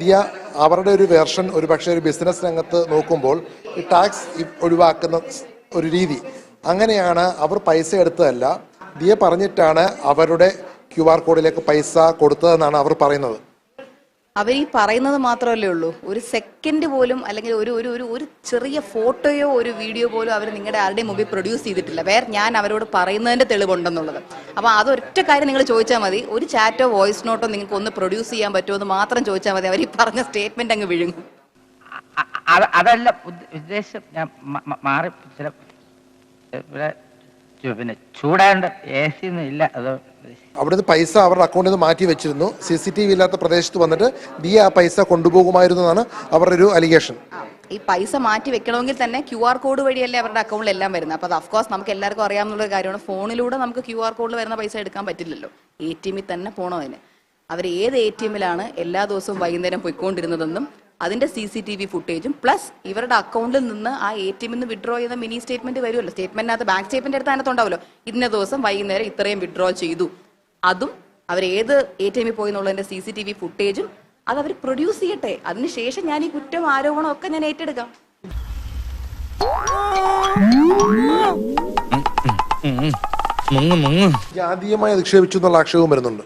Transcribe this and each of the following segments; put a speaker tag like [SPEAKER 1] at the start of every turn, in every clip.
[SPEAKER 1] ദിയ അവരുടെ ഒരു വേർഷൻ ഒരു പക്ഷേ ഒരു ബിസിനസ് രംഗത്ത് നോക്കുമ്പോൾ ഈ ടാക്സ് ഒഴിവാക്കുന്ന ഒരു രീതി. അങ്ങനെയാണ് അവർ പൈസ എടുത്തതല്ല. ദിയ പറഞ്ഞിട്ടാണ് അവരുടെ ക്യു ആർ കോഡിലേക്ക് പൈസ കൊടുത്തതെന്നാണ് അവർ പറയുന്നത്.
[SPEAKER 2] അവർ ഈ പറയുന്നത് മാത്രമല്ലേ ഉള്ളൂ. ഒരു സെക്കൻഡ് പോലും അല്ലെങ്കിൽ ഒരു ഒരു ഒരു ഒരു ചെറിയ ഫോട്ടോയോ ഒരു വീഡിയോ പോലും അവർ നിങ്ങളുടെ ആരുടെയും മുമ്പിൽ പ്രൊഡ്യൂസ് ചെയ്തിട്ടില്ല. വേറെ ഞാൻ അവരോട് പറയുന്നതിന്റെ തെളിവുണ്ടെന്നുള്ളത്. അപ്പോൾ അതൊറ്റ കാര്യം നിങ്ങൾ ചോദിച്ചാൽ മതി. ഒരു ചാറ്റോ വോയിസ് നോട്ടോ നിങ്ങൾക്ക് ഒന്ന് പ്രൊഡ്യൂസ് ചെയ്യാൻ പറ്റുമോ എന്ന് മാത്രം ചോദിച്ചാൽ മതി. അവർ ഈ പറഞ്ഞ സ്റ്റേറ്റ്മെന്റ് അങ്ങ് വിഴുങ്ങും.
[SPEAKER 3] അതല്ല ഉദ്ദ- ഉദ്ദേശം. ഞാൻ മാറി ചില പിന്നെ ചൂടാണ്ട് എ സി ഒന്നും ഇല്ല. അതോ
[SPEAKER 1] അവിടുന്ന് പൈസ അവരുടെ അക്കൗണ്ടിൽ നിന്ന് മാറ്റി വെച്ചിരുന്നു. സി സി ടി വി ഇല്ലാത്ത പ്രദേശത്ത് വന്നിട്ട് ബി ആ പൈസ കൊണ്ടുപോകുമായിരുന്നു എന്നാണ് അവരുടെ ഒരു അലിഗേഷൻ
[SPEAKER 2] ഈ പൈസ മാറ്റി വെക്കണമെങ്കിൽ തന്നെ ക്യു ആർ കോഡ് വഴിയല്ലേ അവരുടെ അക്കൗണ്ടിൽ എല്ലാം വരുന്നത്. അപ്പോൾ അത് അഫ്കോഴ്സ് നമുക്ക് എല്ലാവർക്കും അറിയാവുന്ന ഒരു കാര്യമാണ്. ഫോണിലൂടെ നമുക്ക് ക്യു ആർ കോഡിൽ വരുന്ന പൈസ എടുക്കാൻ പറ്റില്ലല്ലോ. എ ടി എമ്മിൽ തന്നെ പോകണം അതിന്? അവർ ഏത് എ ടി എമ്മിലാണ് എല്ലാ ദിവസവും വൈകുന്നേരം പോയിക്കൊണ്ടിരുന്നതെന്നും അതിന്റെ സി സി ടി വി ഫുട്ടേജും പ്ലസ് ഇവരുടെ അക്കൗണ്ടിൽ നിന്ന് ആ എ ടി എമ്മിൽ നിന്ന് വിഡ്രോ ചെയ്ത മിനി സ്റ്റേറ്റ്മെന്റ് വരുമല്ലോ. സ്റ്റേറ്റ്മെന്റിനകത്ത് ബാങ്ക് സ്റ്റേറ്റ്മെന്റ് എടുത്ത് അതിനകത്തുണ്ടാവല്ലോ ഇന്ന ദിവസം വൈകുന്നേരം ഇത്രയും വിഡ്രോ ചെയ്തു. അതും അവർ ഏത് എ ടി എമ്മിൽ പോയി എന്നുള്ളതിന്റെ സി സി ടി വി ഫുട്ടേജും അത് അവർ പ്രൊഡ്യൂസ് ചെയ്യട്ടെ. അതിനുശേഷം ഞാൻ ഈ കുറ്റം ആരോപണം ഒക്കെ ഞാൻ ഏറ്റെടുക്കാം.
[SPEAKER 1] ജാതീയമായി അധിക്ഷേപിച്ചു എന്നുള്ള ആക്ഷേപവും വരുന്നുണ്ട്.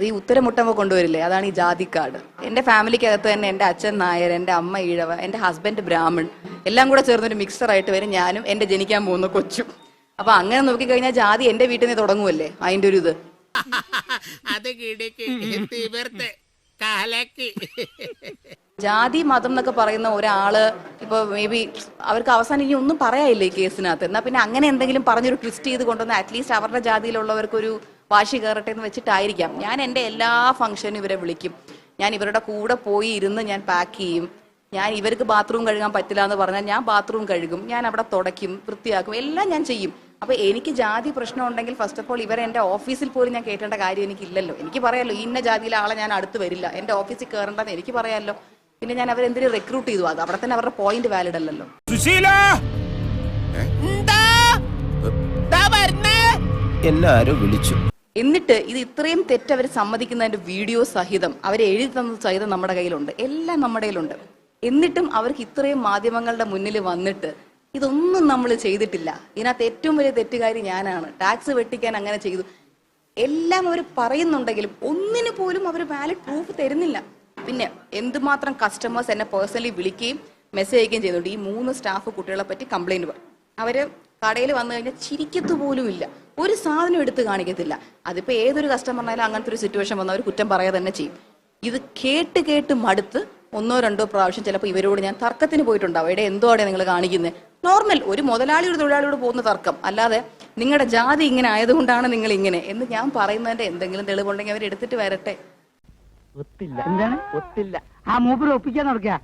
[SPEAKER 2] അത് ഈ ഉത്തരം മുട്ടുമ്പോൾ കൊണ്ടുവരില്ലേ? അതാണ് ഈ ജാതി കാർഡ് എന്റെ ഫാമിലിക്കകത്ത് തന്നെ എന്റെ അച്ഛൻ നായർ എന്റെ അമ്മ ഈഴവ എന്റെ ഹസ്ബൻഡ് ബ്രാഹ്മൺ എല്ലാം കൂടെ ചേർന്നൊരു മിക്സർ ആയിട്ട് വരും ഞാനും എന്റെ ജനിക്കാൻ പോകുന്ന കൊച്ചും. അപ്പൊ അങ്ങനെ നോക്കിക്കഴിഞ്ഞാൽ ജാതി എന്റെ വീട്ടിൽ നിന്ന് തുടങ്ങുമല്ലേ അതിന്റെ ഒരു ഇത്.
[SPEAKER 4] അത്
[SPEAKER 2] ജാതി മതം എന്നൊക്കെ പറയുന്ന ഒരാൾ ഇപ്പൊ മേ ബി അവർക്ക് അവസാനം ഇനി ഒന്നും പറയാനില്ല ഈ കേസിനകത്ത്. എന്നാ പിന്നെ അങ്ങനെ എന്തെങ്കിലും പറഞ്ഞൊരു ട്വിസ്റ്റ് ചെയ്ത് കൊണ്ടുവന്ന് അറ്റ്ലീസ്റ്റ് അവരുടെ ജാതിയിലുള്ളവർക്കൊരു വാശി കയറട്ടെ എന്ന് വെച്ചിട്ടായിരിക്കാം. ഞാൻ എന്റെ എല്ലാ ഫംഗ്ഷനും ഇവരെ വിളിക്കും. ഞാൻ ഇവരുടെ കൂടെ പോയി ഇരുന്ന് ഞാൻ പാക്ക് ചെയ്യും. ഞാൻ ഇവർക്ക് ബാത്റൂം കഴുകാൻ പറ്റില്ല എന്ന് പറഞ്ഞാൽ ഞാൻ ബാത്റൂം കഴുകും. ഞാൻ അവിടെ തുടയ്ക്കും വൃത്തിയാക്കും. എല്ലാം ഞാൻ ചെയ്യും. അപ്പൊ എനിക്ക് ജാതി പ്രശ്നം ഉണ്ടെങ്കിൽ ഫസ്റ്റ് ഓഫ് ഓൾ ഇവരെ എന്റെ ഓഫീസിൽ പോലും ഞാൻ കേട്ടേണ്ട കാര്യം എനിക്കില്ലല്ലോ. എനിക്ക് പറയാലോ ഇന്ന ജാതിയിലെ ആളെ ഞാൻ അടുത്ത് വരില്ല. എന്റെ ഓഫീസിൽ കയറേണ്ടെന്ന് എനിക്ക് പറയാമല്ലോ പിന്നെ ഞാൻ അവരെന്തിനു റിക്രൂട്ട് ചെയ്തു? അത് അവിടെ തന്നെ അവരുടെ പോയിന്റ് വാലിഡ് അല്ലല്ലോ.
[SPEAKER 5] എല്ലാരും വിളിച്ചു.
[SPEAKER 2] എന്നിട്ട് ഇത് ഇത്രയും തെറ്റ് അവർ സമ്മതിക്കുന്നതിന്റെ വീഡിയോ സഹിതം അവർ എഴുതി തന്ന സഹിതം നമ്മുടെ കയ്യിലുണ്ട്. എല്ലാം നമ്മുടെ കയ്യിലുണ്ട്. എന്നിട്ടും അവർക്ക് ഇത്രയും മാധ്യമങ്ങളുടെ മുന്നിൽ വന്നിട്ട് ഇതൊന്നും നമ്മൾ ചെയ്തിട്ടില്ല. ഇതിനകത്ത് ഏറ്റവും വലിയ തെറ്റുകാരി ഞാനാണ്. ടാക്സ് വെട്ടിക്കാൻ അങ്ങനെ ചെയ്തു. എല്ലാം അവർ പറയുന്നുണ്ടെങ്കിലും ഒന്നിന് പോലും അവർ വാലിഡ് പ്രൂഫ് തരുന്നില്ല. പിന്നെ എന്തുമാത്രം കസ്റ്റമേഴ്സ് എന്നെ പേഴ്സണലി വിളിക്കുകയും മെസ്സേജ് അയക്കുകയും ചെയ്യുന്നുണ്ട് ഈ മൂന്ന് സ്റ്റാഫ് കുട്ടികളെ പറ്റി കംപ്ലൈന്റ് പറയും അവർ കടയിൽ വന്നു കഴിഞ്ഞാൽ ചിരിക്കത്തു പോലും ഇല്ല. ഒരു സാധനം എടുത്ത് കാണിക്കത്തില്ല. അതിപ്പോ ഏതൊരു കസ്റ്റമറിനായാലും അങ്ങനത്തെ ഒരു സിറ്റുവേഷൻ വന്നാൽ അവർ കുറ്റം പറയുക തന്നെ ചെയ്യും. ഇത് കേട്ട് കേട്ട് മടുത്ത് ഒന്നോ രണ്ടോ പ്രാവശ്യം ചിലപ്പോൾ ഇവരോട് ഞാൻ തർക്കത്തിന് പോയിട്ടുണ്ടാവും. എവിടെ എന്തോടെ നിങ്ങൾ കാണിക്കുന്നത് നോർമൽ ഒരു മുതലാളി ഒരു തൊഴിലാളിയോട് പോകുന്ന തർക്കം. അല്ലാതെ നിങ്ങളുടെ ജാതി ഇങ്ങനെ ആയതുകൊണ്ടാണ് നിങ്ങൾ ഇങ്ങനെ എന്ന് ഞാൻ പറയുന്നതിന്റെ എന്തെങ്കിലും തെളിവുണ്ടെങ്കിൽ അവർ എടുത്തിട്ട് വരട്ടെ.
[SPEAKER 3] ഒത്തില്ല. ഒത്തില്ല. ആ മൂപ്പര് ഒപ്പിക്കാൻ നടക്കുക